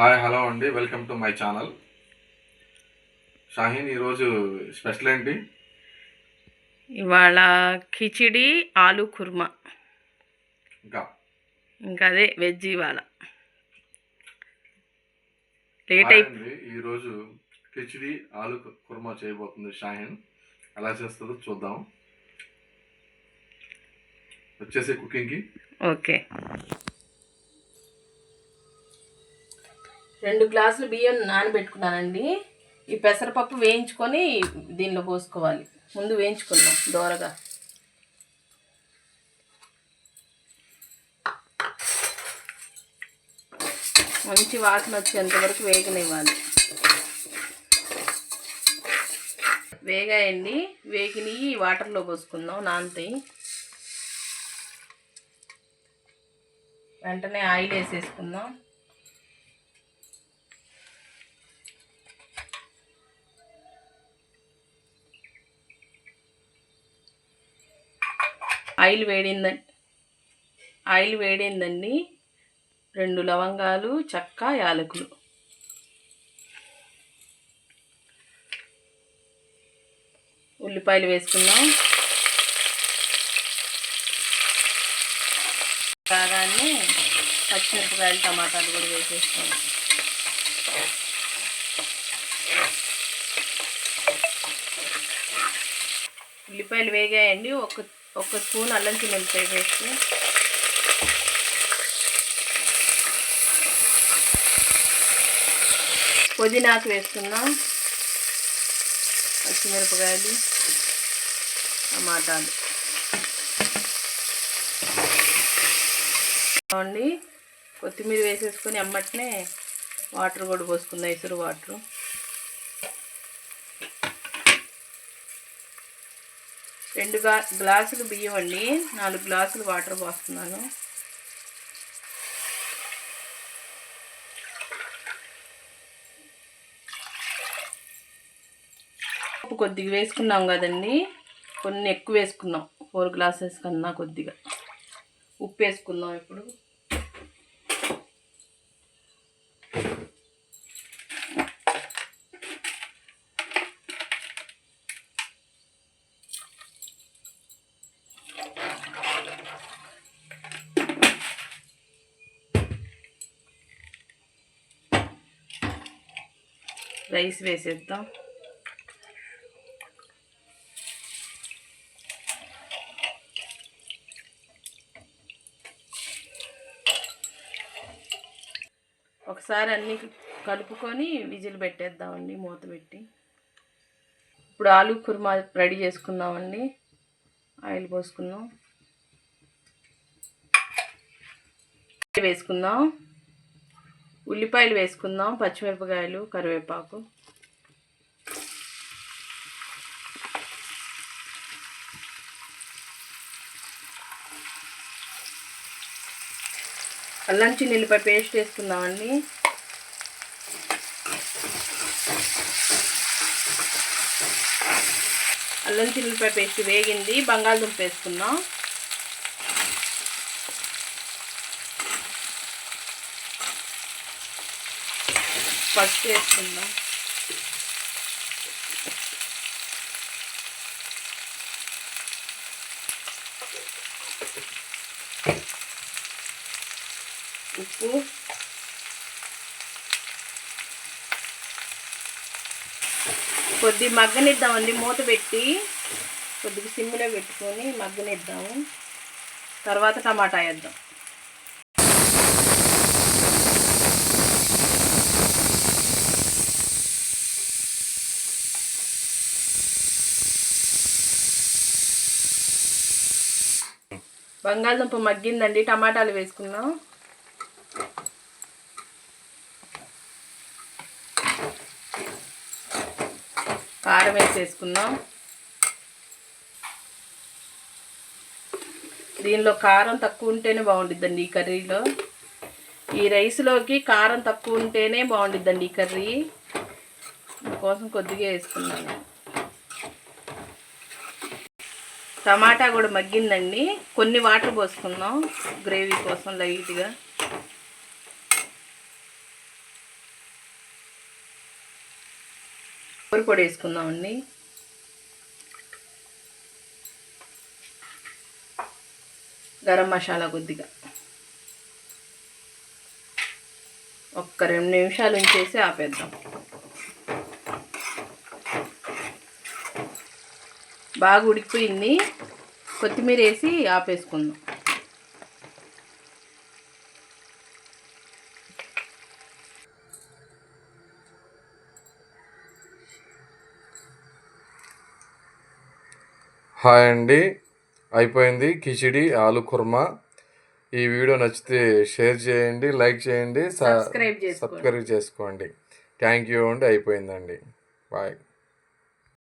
Hi hello అండి. Welcome to my channel. Shaheen ఈరోజు special ఏంటి? ఇవాళ కిచిడి ఆలు కుర్మా. ఇంకా? ఇంకా అదే వెజ్ ఇవాళ. లేట్ హాయ్ అయి అండి. ఈరోజు కిచిడి ఆలు కుర్మా చేయబోతుంది షాహీన్. ఎలా చేస్తుందో చూద్దాం. వచ్చేసి కుకింగ్కి. ఓకే. రెండు గ్లాసులు బియ్యం నానబెట్టుకున్నానండి. ఈ పెసరపప్పు వేయించుకొని దీనిలో పోసుకోవాలి. ముందు వేయించుకుందాం దోరగా. మంచి వాసన వచ్చేంత వరకు వేగనివ్వాలి. వేగాయండి. వేగిని వాటర్లో పోసుకుందాం నానతాయి వెంటనే ఆయిల్ వేసేసుకుందాం. ఆయిల్ వేడింద ఆయిల్ వేడిందండి. రెండు లవంగాలు చెక్క యాలకులు. ఉల్లిపాయలు వేసుకుందాం. కాగానే పచ్చిమిరపకాయలు టమాటాలు కూడా వేసేస్తాం ఉల్లిపాయలు వేగాయండి. ఒక ఒక స్పూన్ అల్లం చిన్నులపాయ వేసి. పుదీనాకు వేసుకుందాం పచ్చిమిరపకాయలు టమాటాలు. అండి కొత్తిమీర వేసేసుకొని అమ్మటనే వాటర్ కూడా పోసుకుందాం ఇసురు వాటర్. రెండు గ్లాసులు బియ్యం అండి. నాలుగు గ్లాసులు వాటర్ పోస్తున్నాను. ఉప్పు కొద్దిగా వేసుకున్నాం కదండి. కొన్ని ఎక్కువ వేసుకున్నాం. ఫోర్ గ్లాసెస్ కన్నా కొద్దిగా. ఉప్పు వేసుకుందాం ఇప్పుడు. రైస్ వేసేద్దాం ఒకసారి అన్ని కలుపుకొని విజిల్ పెట్టేద్దామండి మూత పెట్టి. ఇప్పుడు ఆలు కుర్మా రెడీ చేసుకుందామండి. ఆయిల్ పోసుకుందాం. వేసుకుందాం. ఉల్లిపాయలు వేసుకుందాం పచ్చిమిరపకాయలు కరివేపాకు. అల్లం చిన్నిల్లిపాయ పేస్ట్ వేసుకుందామండి. అల్లం చిన్నిల్లిపాయ పేస్ట్ వేగింది బంగాళదుంప వేసుకుందాం. పసుపు వేసుకుందాం ఉప్పు. కొద్ది మగ్గనిద్దామండి మూత పెట్టి కొద్దిగా సిమ్లో పెట్టుకొని మగ్గనిద్దాము. తర్వాత టమాటా వేద్దాం. బంగాళదుంప మగ్గిందండి టమాటాలు వేసుకున్నాం కారం వేసేసుకుందాం. దీనిలో కారం తక్కువ ఉంటేనే బాగుండిద్దండి ఈ కర్రీలో. ఈ రైస్లోకి కారం తక్కువ ఉంటేనే బాగుండిద్దండి ఈ కర్రీ. కోసం కొద్దిగా వేసుకున్నాను. టమాటా కూడా మగ్గిందండి. కొన్ని వాటర్ పోసుకుందాం గ్రేవీ కోసం లైట్గా. కూర పొడి వేసుకుందామండి. గరం మసాలా కొద్దిగా. ఒక్క రెండు నిమిషాలు ఉంచేసి ఆపేద్దాం. బాగా ఉడికిపోయింది. కొత్తిమీర వేసి ఆపేసుకుందాం. హాయ్ అండి. అయిపోయింది కిచిడి ఆలు కుర్మా. ఈ వీడియో నచ్చితే షేర్ చేయండి లైక్ చేయండి సబ్స్క్రైబ్ చేసుకోండి. సబ్స్క్రైబ్ చేసుకోండి. థ్యాంక్ యూ అండి. అయిపోయిందండి. బాయ్.